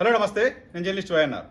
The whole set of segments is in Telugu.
హలో నమస్తే. నేను జర్నలిస్ట్ వైఎన్ఆర్.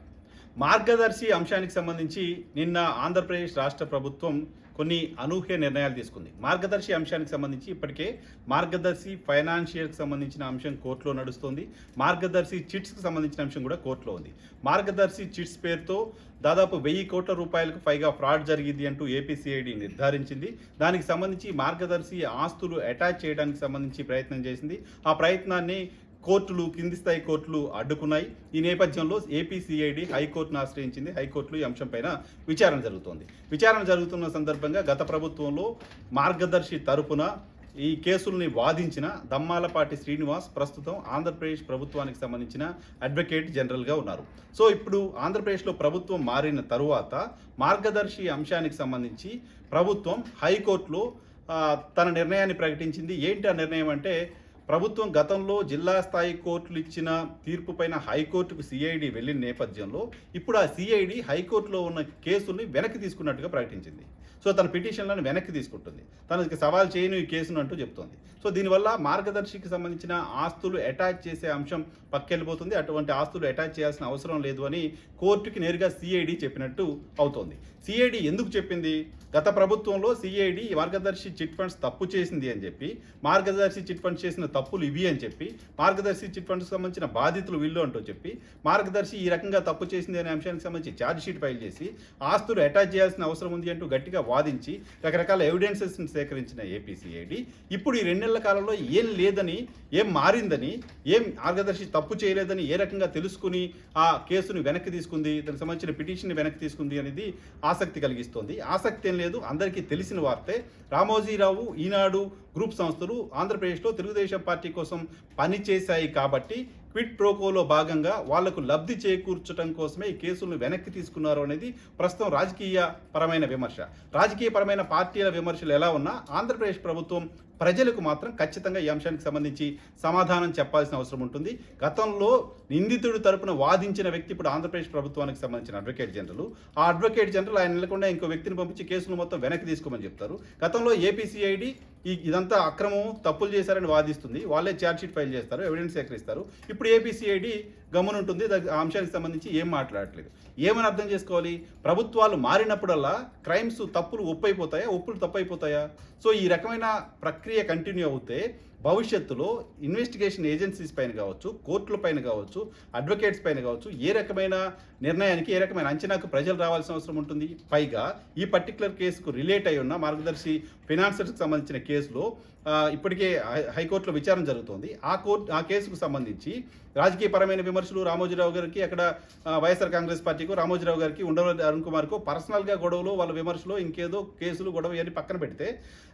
మార్గదర్శి అంశానికి సంబంధించి నిన్న ఆంధ్రప్రదేశ్ రాష్ట్ర ప్రభుత్వం కొన్ని అనూహ్య నిర్ణయాలు తీసుకుంది. మార్గదర్శి అంశానికి సంబంధించి ఇప్పటికే మార్గదర్శి ఫైనాన్షియల్కి సంబంధించిన అంశం కోర్టులో నడుస్తుంది. మార్గదర్శి చిట్స్కి సంబంధించిన అంశం కూడా కోర్టులో ఉంది. మార్గదర్శి చిట్స్ పేరుతో దాదాపు వెయ్యి కోట్ల రూపాయలకు పైగా ఫ్రాడ్ జరిగింది అంటూ ఏపీసీఐడి నిర్ధారించింది. దానికి సంబంధించి మార్గదర్శి ఆస్తులు అటాచ్ చేయడానికి సంబంధించి ప్రయత్నం చేసింది. ఆ ప్రయత్నాన్ని కోర్టులు కింది స్థాయి కోర్టులు అడ్డుకున్నాయి. ఈ నేపథ్యంలో ఏపీసీఐడి హైకోర్టును ఆశ్రయించింది. హైకోర్టులు ఈ అంశంపైన విచారణ జరుగుతోంది. విచారణ జరుగుతున్న సందర్భంగా గత ప్రభుత్వంలో మార్గదర్శి తరపున ఈ కేసుల్ని వాదించిన దమ్మాలపాటి శ్రీనివాస్ ప్రస్తుతం ఆంధ్రప్రదేశ్ ప్రభుత్వానికి సంబంధించిన అడ్వకేట్ జనరల్గా ఉన్నారు. సో ఇప్పుడు ఆంధ్రప్రదేశ్లో ప్రభుత్వం మారిన తరువాత మార్గదర్శి అంశానికి సంబంధించి ప్రభుత్వం హైకోర్టులో తన నిర్ణయాన్ని ప్రకటించింది. ఏంటి ఆ నిర్ణయం అంటే ప్రభుత్వం గతంలో జిల్లా స్థాయి కోర్టులు ఇచ్చిన తీర్పు పైన హైకోర్టుకు సిఐడి వెళ్ళిన నేపథ్యంలో ఇప్పుడు ఆ సిఐడి హైకోర్టులో ఉన్న కేసుల్ని వెనక్కి తీసుకున్నట్టుగా ప్రకటించింది. సో తన పిటిషన్లను వెనక్కి తీసుకుంటుంది. తనకి సవాల్ చేయను ఈ కేసును అంటూ చెప్తోంది. సో దీనివల్ల మార్గదర్శికి సంబంధించిన ఆస్తులు అటాచ్ చేసే అంశం పక్కెళ్ళిపోతుంది. అటువంటి ఆస్తులు అటాచ్ చేయాల్సిన అవసరం లేదు అని కోర్టుకి నేరుగా సిఐడి చెప్పినట్టు అవుతోంది. సిఐడి ఎందుకు చెప్పింది? గత ప్రభుత్వంలో సిఐడి మార్గదర్శి చిట్ ఫండ్స్ తప్పు చేసింది అని చెప్పి మార్గదర్శి చిట్ ఫండ్స్ చేసిన తప్పులు ఇవి అని చెప్పి మార్గదర్శి చిట్ ఫండ్స్ సంబంధించిన బాధితులు వీళ్ళు అంటూ చెప్పి మార్గదర్శి ఈ రకంగా తప్పు చేసింది అనే అంశానికి సంబంధించి ఛార్జ్ షీట్ ఫైల్ చేసి ఆస్తులు అటాచ్ చేయాల్సిన అవసరం ఉంది అంటూ గట్టిగా వాదించి రకరకాల ఎవిడెన్సెస్ సేకరించిన ఏపీసీఐడి ఇప్పుడు ఈ రెండేళ్ళ కాలంలో ఏం లేదని ఏం మారిందని ఏం మార్గదర్శి తప్పు చేయలేదని ఏ రకంగా తెలుసుకుని ఆ కేసును వెనక్కి తీసుకుంది దానికి సంబంధించిన పిటిషన్ వెనక్కి తీసుకుంది అనేది ఆసక్తి కలిగిస్తోంది. ఆసక్తి ఏం లేదు అందరికీ తెలిసిన వార్తే. రామోజీరావు ఈనాడు గ్రూప్ సంస్థలు ఆంధ్రప్రదేశ్లో తెలుగుదేశం పార్టీ కోసం పనిచేశాయి కాబట్టి క్విట్ ప్రోకోలో భాగంగా వాళ్ళకు లబ్ధి చేకూర్చడం కోసమే ఈ కేసులను వెనక్కి తీసుకున్నారు అనేది ప్రస్తుతం రాజకీయ పరమైన విమర్శ. రాజకీయ పరమైన పార్టీల విమర్శలు ఎలా ఉన్నా ఆంధ్రప్రదేశ్ ప్రభుత్వం ప్రజలకు మాత్రం ఖచ్చితంగా ఈ అంశానికి సంబంధించి సమాధానం చెప్పాల్సిన అవసరం ఉంటుంది. గతంలో నిందితుడు తరపున వాదించిన వ్యక్తి ఇప్పుడు ఆంధ్రప్రదేశ్ ప్రభుత్వానికి సంబంధించిన అడ్వకేట్ జనరల్. ఆ అడ్వకేట్ జనరల్ ఆయన నిలకుండా ఇంకో వ్యక్తిని పంపించి కేసును మొత్తం వెనక్కి తీసుకోమని చెప్తారు. గతంలో ఏపీసీఐడి ఈ ఇదంతా అక్రమం తప్పులు చేశారని వాదిస్తుంది. వాళ్ళే ఛార్జ్షీట్ ఫైల్ చేస్తారు ఎవిడెన్స్ సేకరిస్తారు. ఇప్పుడు ఏపీసీఐడి గమనుంటుంది దాని- ఆ అంశానికి సంబంధించి ఏం మాట్లాడట్లేదు. ఏమని అర్థం చేసుకోవాలి? ప్రభుత్వాలు మారినప్పుడల్లా క్రైమ్స్ తప్పులు ఒప్పైపోతాయా? ఒప్పులు తప్పైపోతాయా? సో ఈ రకమైన ప్రక్రియ కంటిన్యూ అవుతే భవిష్యత్తులో ఇన్వెస్టిగేషన్ ఏజెన్సీస్ పైన కావచ్చు కోర్టుల పైన కావచ్చు అడ్వకేట్స్ పైన కావచ్చు ఏ రకమైన నిర్ణయానికి ఏ రకమైన అంచనాకు ప్రజలు రావాల్సిన అవసరం ఉంటుంది. పైగా ఈ పర్టికులర్ కేసుకు రిలేట్ అయి ఉన్న మార్గదర్శి ఫినాన్సర్స్కి సంబంధించిన కేసులో ఇప్పటికే హై- హైకోర్టులో విచారణ జరుగుతోంది. ఆ కోర్టు ఆ కేసుకు సంబంధించి రాజకీయపరమైన విమర్శలు రామోజీరావు గారికి అక్కడ వైఎస్ఆర్ కాంగ్రెస్ పార్టీకు రామోజీరావు గారికి ఉండవల్లి అరుణ్ కుమార్కు పర్సనల్గా గొడవలు వాళ్ళ విమర్శలు ఇంకేదో కేసులు గొడవ ఇవన్నీ పక్కన పెడితే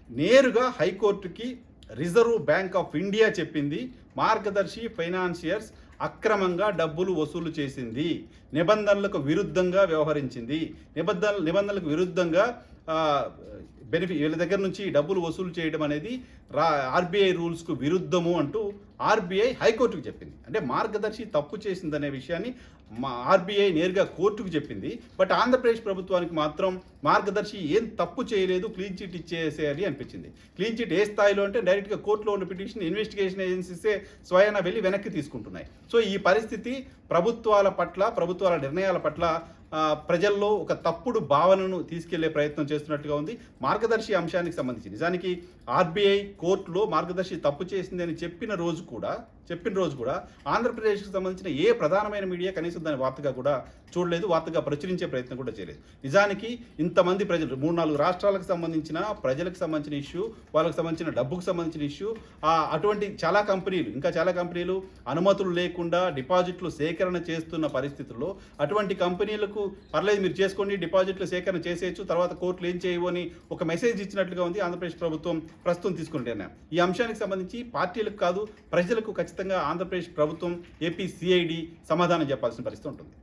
నేరుగా హైకోర్టుకి రిజర్వ్ బ్యాంక్ ఆఫ్ ఇండియా చెప్పింది మార్గదర్శి ఫైనాన్షియర్స్ అక్రమంగా డబ్బులు వసూలు చేసింది నిబంధనలకు విరుద్ధంగా వ్యవహరించింది. నిబంధన నిబంధనలకు విరుద్ధంగా బెనిఫిట్ వీళ్ళ దగ్గర నుంచి డబ్బులు వసూలు చేయడం అనేది రా ఆర్బీఐ రూల్స్కు విరుద్ధము అంటూ ఆర్బీఐ హైకోర్టుకు చెప్పింది. అంటే మార్గదర్శి తప్పు చేసిందనే విషయాన్ని మా ఆర్బీఐ నేరుగా కోర్టుకు చెప్పింది. బట్ ఆంధ్రప్రదేశ్ ప్రభుత్వానికి మాత్రం మార్గదర్శి ఏం తప్పు చేయలేదు క్లీన్ చిట్ ఇచ్చేసేయాలి అనిపించింది. క్లీన్ చిట్ ఏ స్థాయిలో అంటే డైరెక్ట్గా కోర్టులో ఉన్న పిటిషన్ ఇన్వెస్టిగేషన్ ఏజెన్సీసే స్వయాన వెళ్ళి వెనక్కి తీసుకుంటున్నాయి. సో ఈ పరిస్థితి ప్రభుత్వాల పట్ల ప్రభుత్వాల నిర్ణయాల పట్ల ప్రజల్లో ఒక తప్పుడు భావనను తీసుకెళ్ళే ప్రయత్నం చేస్తున్నట్టుగా ఉంది. మార్గదర్శి అంశానికి సంబంధించి నిజానికి ఆర్బీఐ కోర్టులో మార్గదర్శి తప్పు చేసిందని చెప్పిన రోజు కూడా చెప్పిన రోజు కూడా ఆంధ్రప్రదేశ్కి సంబంధించిన ఏ ప్రధానమైన మీడియా కనీసం దాని వార్తగా కూడా చూడలేదు వార్తగా ప్రచురించే ప్రయత్నం కూడా చేయలేదు. నిజానికి ఇంతమంది ప్రజలు మూడు నాలుగు రాష్ట్రాలకు సంబంధించిన ప్రజలకు సంబంధించిన ఇష్యూ వాళ్ళకి సంబంధించిన డబ్బుకు సంబంధించిన ఇష్యూ ఆ, అటువంటి చాలా కంపెనీలు ఇంకా చాలా కంపెనీలు అనుమతులు లేకుండా డిపాజిట్లు సేకరణ చేస్తున్న పరిస్థితుల్లో అటువంటి కంపెనీలకు పర్లేదు మీరు చేసుకోండి డిపాజిట్లు సేకరణ చేసేయచ్చు తర్వాత కోర్టులు ఏం చేయవు అని ఒక మెసేజ్ ఇచ్చినట్లుగా ఉంది ఆంధ్రప్రదేశ్ ప్రభుత్వం ప్రస్తుతం తీసుకున్న ఈ అంశానికి సంబంధించి పార్టీలకు కాదు ప్రజలకు ఖచ్చితంగా ఖచ్చితంగా ఆంధ్రప్రదేశ్ ప్రభుత్వం ఏపీ సిఐడి సమాధానం చెప్పాల్సిన పరిస్థితి ఉంటుంది.